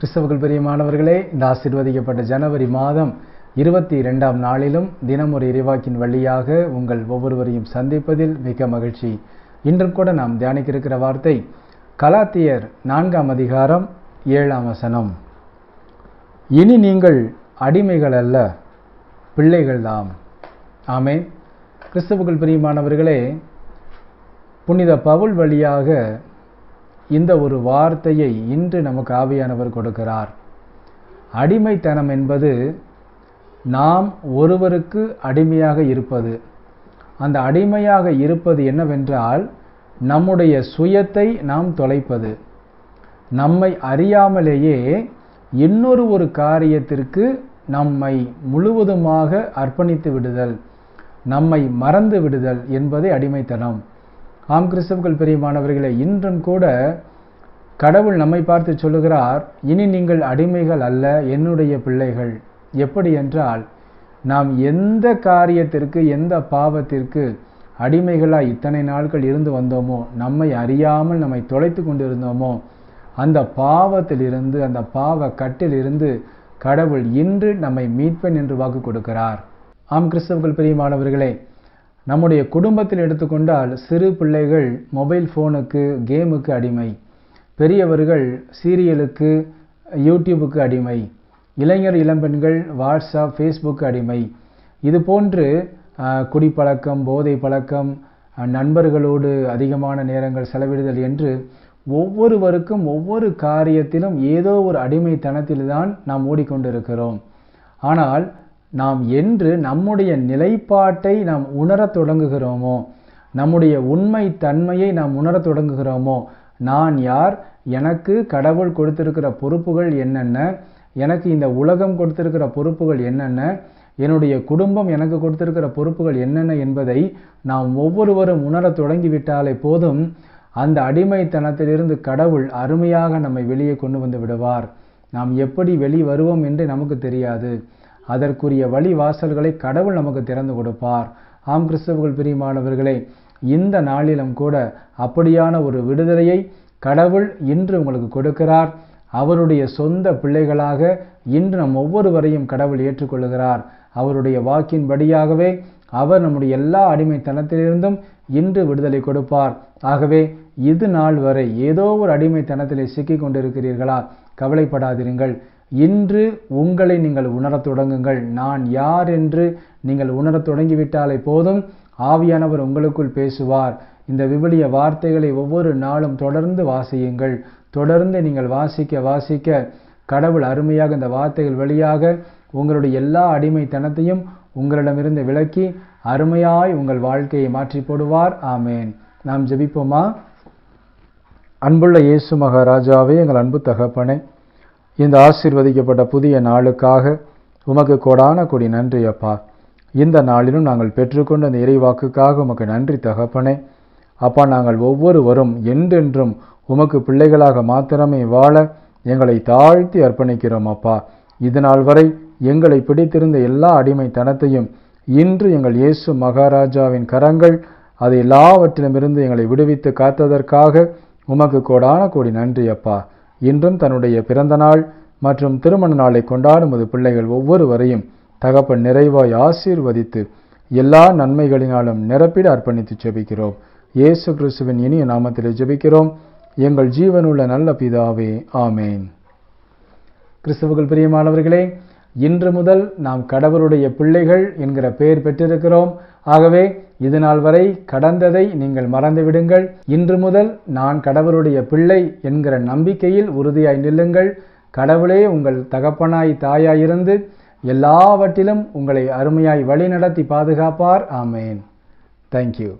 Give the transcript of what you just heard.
கிறிஸ்தவர்கள் பிரியமானவர்களே இந்த ஆசிர்வதிக்கப்பட்ட ஜனவரி மாதம் இருபத்தி இரண்டாம் நாளிலும் தினமொரு இறைவாக்கின் வழியாக உங்கள் ஒவ்வொருவரையும் சந்திப்பதில் மிக மகிழ்ச்சி. இன்றும் கூட நாம் தியானிக்க இருக்கிற வார்த்தை கலாத்தியர் நான்காம் அதிகாரம் ஏழாம் வசனம். இனி நீங்கள் அடிமைகள் அல்ல பிள்ளைகள்தாம் ஆமே கிறிஸ்தவர்கள் பிரியமானவர்களே புனித பவுல் வழியாக இந்த ஒரு வார்த்தையை இன்று நமக்கு ஆவியானவர் கொடுக்கிறார். அடிமைத்தனம் என்பது நாம் ஒருவருக்கு அடிமையாக இருப்பது. அந்த அடிமையாக இருப்பது என்னவென்றால் நம்முடைய சுயத்தை நாம் தொலைப்பது. நம்மை அறியாமலேயே இன்னொரு ஒரு காரியத்திற்கு நம்மை முழுவதுமாக அர்ப்பணித்து விடுதல் நம்மை மறந்து விடுதல் என்பதே அடிமைத்தனம். ஆம் கிறிஸ்தவர்கள் பிரியமானவர்களே இன்றும் கூட கடவுள் நம்மை பார்த்து சொல்லுகிறார் இனி நீங்கள் அடிமைகள் அல்ல என்னுடைய பிள்ளைகள். எப்படி என்றால் நாம் எந்த காரியத்திற்கு எந்த பாவத்திற்கு அடிமைகளாக இத்தனை நாட்கள் இருந்து வந்தோமோ நம்மை அறியாமல் நம்மை தொலைத்து கொண்டிருந்தோமோ அந்த பாவத்திலிருந்து அந்த பாவ கட்டிலிருந்து கடவுள் இன்று நம்மை மீட்பேன் என்று வாக்கு கொடுக்கிறார். ஆம் கிறிஸ்தவர்கள் பிரியமானவர்களே நம்முடைய குடும்பத்தில் எடுத்துக்கொண்டால் சிறு பிள்ளைகள் மொபைல் ஃபோனுக்கு கேமுக்கு அடிமை. பெரியவர்கள் சீரியலுக்கு யூடியூபுக்கு அடிமை. இளைஞர் இளம்பெண்கள் வாட்ஸ்அப் ஃபேஸ்புக் அடிமை. இது போன்று குடிப்பழக்கம் போதை பழக்கம் நண்பர்களோடு அதிகமான நேரங்கள் செலவிடுதல் என்று ஒவ்வொருவருக்கும் ஒவ்வொரு காரியத்திலும் ஏதோ ஒரு அடிமைத்தனத்தில்தான் நாம் ஓடிக்கொண்டிருக்கிறோம். ஆனால் நாம் என்று நம்முடைய நிலைப்பாட்டை நாம் உணரத் தொடங்குகிறோமோ நம்முடைய உண்மை தன்மையை நாம் உணரத் தொடங்குகிறோமோ நான் யார்? எனக்கு கடவுள் கொடுத்திருக்கிற பொறுப்புகள் என்னென்ன? எனக்கு இந்த உலகம் கொடுத்திருக்கிற பொறுப்புகள் என்னென்ன? என்னுடைய குடும்பம் எனக்கு கொடுத்திருக்கிற பொறுப்புகள் என்னென்ன என்பதை நாம் ஒவ்வொருவரும் உணரத் தொடங்கிவிட்டாலே போதும் அந்த அடிமைத்தனத்திலிருந்து கடவுள் அருமையாக நம்மை வெளியே கொண்டு வந்து விடுவார். நாம் எப்படி வெளி வருவோம் என்று நமக்கு தெரியாது. அதற்குரிய வழி வாசல்களை கடவுள் நமக்கு திறந்து கொடுப்பார். ஆம் கிறிஸ்தவர்கள் பிரியமானவர்களே இந்த நாளிலும் கூட அப்படியான ஒரு விடுதலையை கடவுள் இன்று உங்களுக்கு கொடுக்கிறார். அவருடைய சொந்த பிள்ளைகளாக இன்று நம் ஒவ்வொருவரையும் கடவுள் ஏற்றுக்கொள்கிறார் அவருடைய வாக்கின்படியாகவே அவர் நம்முடைய எல்லா அடிமைத்தனத்திலிருந்தும் இன்று விடுதலை கொடுப்பார். ஆகவே இது நாள் வரை ஏதோ ஒரு அடிமைத்தனத்திலே சிக்கிக் கொண்டிருக்கிறீர்களா? கவலைப்படாதிருங்கள். இன்று உங்களை நீங்கள் உணரத் தொடங்குங்கள். நான் யார் என்று நீங்கள் உணரத் தொடங்கிவிட்டாலே போதும். ஆவியானவர் உங்களுக்குள் பேசுவார். இந்த விவிலிய வார்த்தைகளை ஒவ்வொரு நாளும் தொடர்ந்து வாசியுங்கள். தொடர்ந்து நீங்கள் வாசிக்க வாசிக்க கடவுள் அருமையாக இந்த வார்த்தைகள் வழியாக உங்களுடைய எல்லா அடிமைத்தனத்தையும் உங்களிடமிருந்து விலக்கி அருமையாய் உங்கள் வாழ்க்கையை மாற்றி போடுவார். ஆமேன். நாம் ஜெபிப்போமா? அன்புள்ள இயேசு மகாராஜாவே எங்கள் அன்பு தகப்பனே இந்த ஆசீர்வதிக்கப்பட்ட புதிய நாளுக்காக உமக்கு கொடான கொடி நன்றி அப்பா. இந்த நாளிலும் நாங்கள் பெற்றுக்கொண்ட அந்த இறைவாக்குக்காக உமக்கு நன்றி தகப்பனே. அப்பா நாங்கள் ஒவ்வொருவரும் என்றென்றும் உமக்கு பிள்ளைகளாக மாத்திரமே வாழ எங்களை தாழ்த்தி அர்ப்பணிக்கிறோம் அப்பா. இது நாள் வரை எங்களை பிடித்திருந்த எல்லா அடிமைத்தனத்தையும் இன்று எங்கள் இயேசு மகாராஜாவின் கரங்கள் அதை எல்லாவற்றிலுமிருந்து எங்களை விடுவித்து காத்ததற்காக உமக்கு கோடான கோடி நன்றி அப்பா. இன்றும் தன்னுடைய பிறந்த நாள் மற்றும் திருமண நாளை கொண்டாடும் பிள்ளைகள் ஒவ்வொருவரையும் தகப்பன் நிறைவாய் ஆசீர்வதித்து எல்லா நன்மைகளினாலும் நிரப்பிட அர்ப்பணித்து ஜெபிக்கிறோம். இயேசு கிறிஸ்துவின் இனிய நாமத்தில் ஜெபிக்கிறோம். எங்கள் ஜீவனுள்ள நல்ல பிதாவே ஆமேன். கிறிஸ்துவுகள் பிரியமானவர்களே இன்று முதல் நாம் கடவுளுடைய பிள்ளைகள் என்கிற பெயர் பெற்றிருக்கிறோம். ஆகவே இது நாள் வரை கடந்ததை நீங்கள் மறந்துவிடுங்கள் இன்று முதல் நான் கடவுளுடைய பிள்ளை என்கிற நம்பிக்கையில் உறுதியாய் நில்லுங்கள். கடவுளே உங்கள் தகப்பனாய் தாயாயிருந்து எல்லாவற்றிலும் உங்களை அருமையாய் வழிநடத்தி பாதுகாப்பார். ஆமேன். தேங்க்யூ